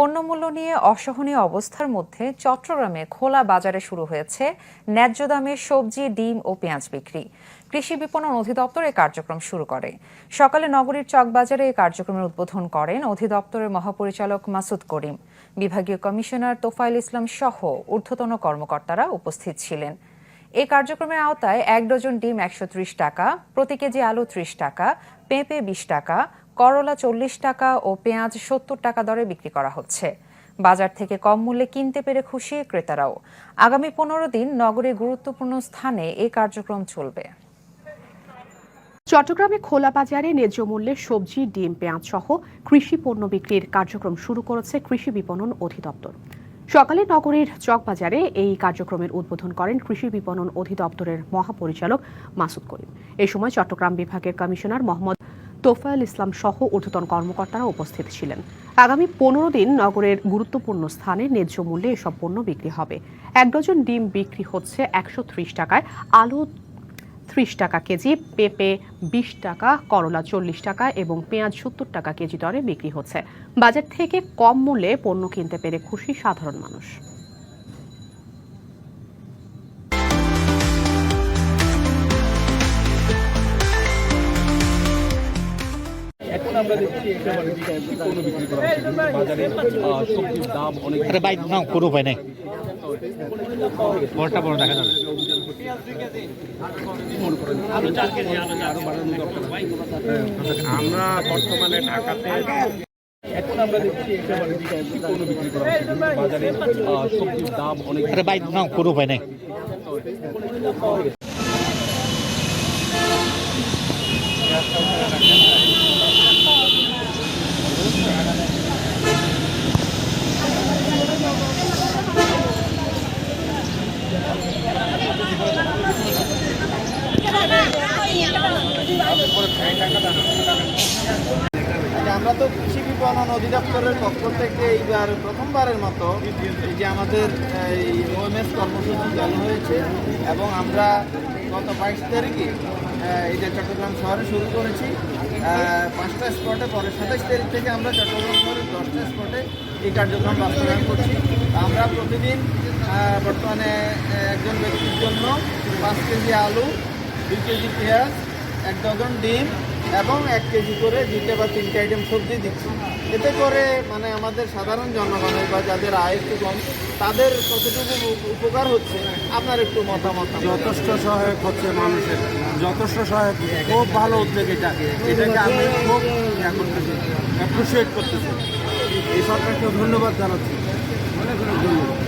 পণ্যমূল্য নিয়ে অসহনীয় অবস্থার মধ্যে চট্টগ্রামে খোলা বাজারে শুরু হয়েছে ন্যায্য দামে সবজি, ডিম ও পেঁয়াজ বিক্রি। কৃষি বিপণন অধিদপ্তর এই কার্যক্রম শুরু করে। সকালে নগরীর চকবাজারে এই কার্যক্রমের উদ্বোধন করেন অধিদপ্তরের মহাপরিচালক মাসুদ করিম। বিভাগীয় কমিশনার তোফাইল ইসলাম সহ ঊর্ধ্বতন কর্মকর্তারা উপস্থিত ছিলেন। এই কার্যক্রমের আওতায় এক ডজন ডিম একশো ত্রিশ টাকা, প্রতি কেজি আলু ত্রিশ টাকা, পেঁপে বিশ টাকা করলা চল্লিশ টাকা ও পেঁয়াজ সত্তর টাকা দরে বিক্রি করা হচ্ছে। বাজার থেকে কম মূল্যে কিনতে পেরে খুশি ক্রেতারাও। আগামী পনেরো দিন নগরীর গুরুত্বপূর্ণ স্থানে এই কার্যক্রম চলবে। চট্টগ্রামে খোলা বাজারে ন্যায্য মূল্যে সবজি, ডিম, পেঁয়াজ সহ কৃষি পণ্য বিক্রির কার্যক্রম শুরু করেছে কৃষি বিপণন অধিদপ্তর। সকালে নগরীর চকবাজারে এই কার্যক্রমের উদ্বোধন করেন কৃষি বিপণন অধিদপ্তরের মহাপরিচালক মাসুদ করিম। এই সময় চট্টগ্রাম বিভাগের কমিশনার মোহাম্মদ তোফায়েল ইসলাম সহ ঊর্ধ্বতন কর্মকর্তারা উপস্থিত ছিলেন। আগামী পনেরো দিন নগরের গুরুত্বপূর্ণ স্থানে ন্যায্য মূল্যে এসব পণ্য বিক্রি হবে। এক ডজন ডিম বিক্রি হচ্ছে একশো ত্রিশ টাকায়, আলু ত্রিশ টাকা কেজি, পেঁপে বিশ টাকা, করলা চল্লিশ টাকা এবং পেঁয়াজ সত্তর টাকা কেজি দরে বিক্রি হচ্ছে। বাজার থেকে কম মূল্যে পণ্য কিনতে পেরে খুশি সাধারণ মানুষ। আমরা দেখছি একেবারে পণ্য বিক্রি করা হচ্ছে বাজারে সবজির দাম অনেক আরে বাইক নাও কোনো উপায় নেই। বড়টা বড় দেখা যাবে। আমরা বর্তমানে ঢাকাতে এখন আমরা দেখছি একেবারে কৃষি বিক্রি করা হচ্ছে বাজারে সবজির দাম অনেক আরে বাইক নাও কোনো উপায় নেই। যে আমরা তো কৃষি বিপণন অধিদপ্তরের পক্ষ থেকে এইবার প্রথমবারের মতো যে আমাদের, এই ওএমএস কর্মসূচি চালু হয়েছে এবং আমরা গত বাইশ তারিখে এই যে চট্টগ্রাম শহরে শুরু করেছি। পাঁচটা স্পটে পরে সাতাশ তারিখ থেকে আমরা চট্টগ্রাম শহরের দশটা স্পটে এই কার্যক্রম বাস্তবায়ন করছি। আমরা প্রতিদিন বর্তমানে একজন ব্যক্তির জন্য পাঁচ কেজি আলু, দুই কেজি পেঁয়াজ এক ডজন ডিম এবং এক কেজি করে দুইটা বা তিনটে আইটেম সবজি দিচ্ছি। এতে করে মানে আমাদের সাধারণ জনগণের বা যাদের আয় একটু কম, তাদের কতটুকু উপকার হচ্ছে? আপনার একটু মতামত। যথেষ্ট সহায়ক হচ্ছে মানুষের, যথেষ্ট সহায়ক খুব ভালো উদ্যোগ এটা, এটাকে আমি খুব অ্যাপ্রিসিয়েট করতেছি। এই সরকারকে ধন্যবাদ জানাচ্ছি। অনেক অনেক ধন্যবাদ।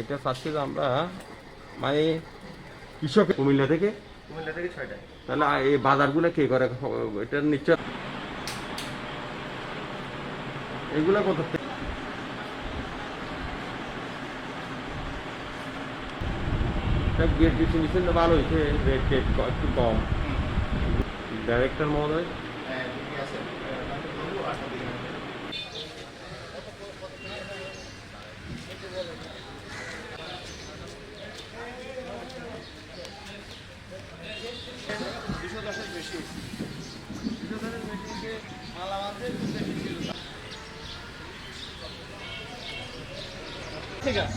এটা চাচ্ছি আমরা মানে কৃষক কুমিল্লা থেকে? কুমিল্লা থেকে ছয়টায়। তাহলে এই বাজারগুলো কে করে? এটা নিশ্চয় এগুলা কত? গেট ডিস্ট্রিবিউশন ভালো হয়েছে রেট টেট একটু কম। ডাইরেক্টর মহোদয়? ঠিক আছে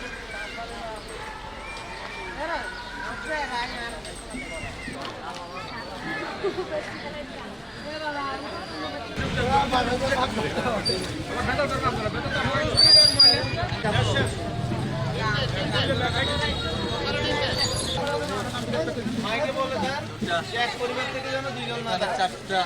মাইকে বলে দেন যে পরিবার থেকে যেন দুইজন না যায় চারটা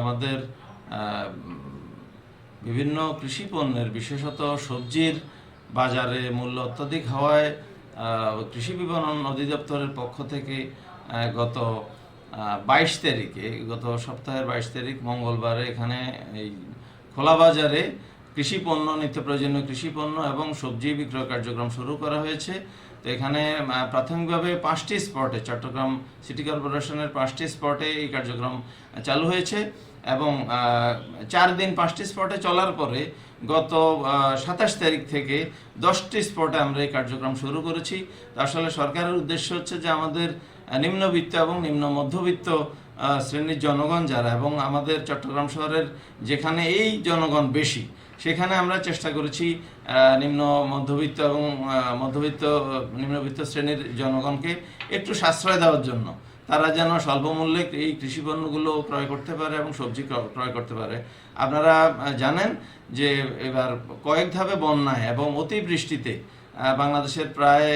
আমাদের বিভিন্ন কৃষি পণ্যের, বিশেষত সবজির বাজারে মূল্য অত্যাধিক হওয়ায় কৃষি বিপণন অধিদপ্তরের পক্ষ থেকে গত বাইশ তারিখে, গত সপ্তাহের বাইশ তারিখ মঙ্গলবারে এখানে এই খোলা বাজারে কৃষি পণ্য, নিত্য প্রয়োজনীয় কৃষি পণ্য এবং সবজি বিক্রয় কার্যক্রম শুরু করা হয়েছে। তো এখানে প্রাথমিকভাবে পাঁচটি স্পটে, চট্টগ্রাম সিটি কর্পোরেশনের পাঁচটি স্পটে এই কার্যক্রম চালু হয়েছে এবং চার দিন পাঁচটি স্পটে চলার পরে গত সাতাশ তারিখ থেকে দশটি স্পটে আমরা এই কার্যক্রম শুরু করেছি। আসলে সরকারের উদ্দেশ্য হচ্ছে যে আমাদের নিম্নবিত্ত এবং নিম্ন মধ্যবিত্ত শ্রেণির জনগণ যারা এবং আমাদের চট্টগ্রাম শহরের যেখানে এই জনগণ বেশি সেখানে আমরা চেষ্টা করেছি নিম্ন মধ্যবিত্ত এবং মধ্যবিত্ত, নিম্নবিত্ত শ্রেণির জনগণকে একটু সাশ্রয় দেওয়ার জন্য। তারা যেন স্বল্প মূল্যে এই কৃষি পণ্যগুলো ক্রয় করতে পারে এবং সবজি ক্রয় করতে পারে। আপনারা জানেন যে এবার কয়েক ধাপে বন্যায় এবং অতিবৃষ্টিতে বাংলাদেশের প্রায়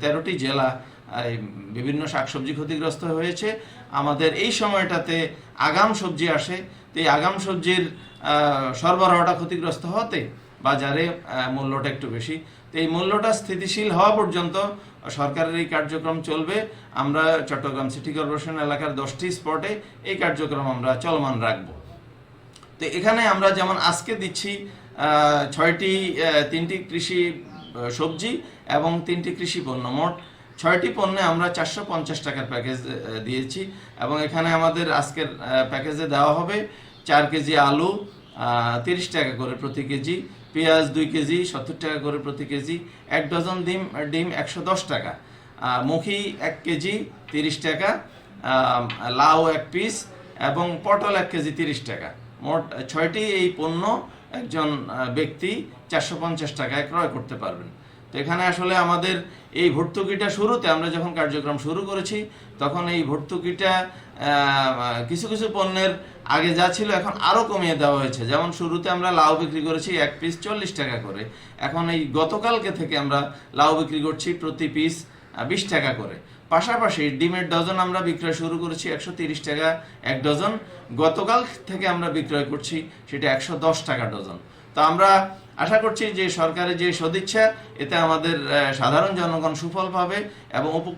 তেরোটি জেলা বিভিন্ন শাকসবজি ক্ষতিগ্রস্ত হয়েছে। আমাদের এই সময়টাতে আগাম সবজি আসে। তো এই আগাম সবজির সরবরাহটা ক্ষতিগ্রস্ত হতে বাজারে মূল্যটা একটু বেশি। তো এই মূল্যটা স্থিতিশীল হওয়া পর্যন্ত সরকারের এই কার্যক্রম চলবে। আমরা চট্টগ্রাম সিটি কর্পোরেশন এলাকার দশটি স্পটে এই কার্যক্রম আমরা চলমান রাখব। তো এখানে আমরা যেমন আজকে দিচ্ছি ছয়টি তিনটি কৃষি সবজি এবং তিনটি কৃষি পণ্য। মোট ছয়টি পণ্যে আমরা চারশো পঞ্চাশ টাকার প্যাকেজ দিয়েছি এবং এখানে আমাদের আজকের প্যাকেজে দেওয়া হবে চার কেজি আলু তিরিশ টাকা করে প্রতি কেজি, পেঁয়াজ দুই কেজি, সত্তর টাকা করে প্রতি কেজি, এক ডজন ডিম ডিম একশো দশ টাকা মুখি এক কেজি তিরিশ টাকা লাউ এক পিস এবং পটল এক কেজি তিরিশ টাকা। মোট ছয়টি এই পণ্য একজন ব্যক্তি চারশো পঞ্চাশ টাকায় ক্রয় করতে পারবেন। তো এখানে আসলে আমাদের এই ভর্তুকিটা শুরুতে আমরা যখন কার্যক্রম শুরু করেছি, তখন এই ভর্তুকিটা কিছু কিছু পণ্যের আগে যা ছিল এখন আরও কমিয়ে দেওয়া হয়েছে। যেমন শুরুতে আমরা লাউ বিক্রি করেছি এক পিস চল্লিশ টাকা করে। এখন এই গতকালকে থেকে আমরা লাউ বিক্রি করছি প্রতি পিস বিশ টাকা করে। পাশাপাশি ডিমের ডজন আমরা বিক্রয় শুরু করেছি একশো তিরিশ টাকা এক ডজন। গতকাল থেকে আমরা বিক্রয় করছি সেটা একশো দশ টাকা ডজন। তো আমরা আশা করছি যে সরকারের যে সদিচ্ছা এতে আমাদের সাধারণ জনগণ সুফল পাবে এবং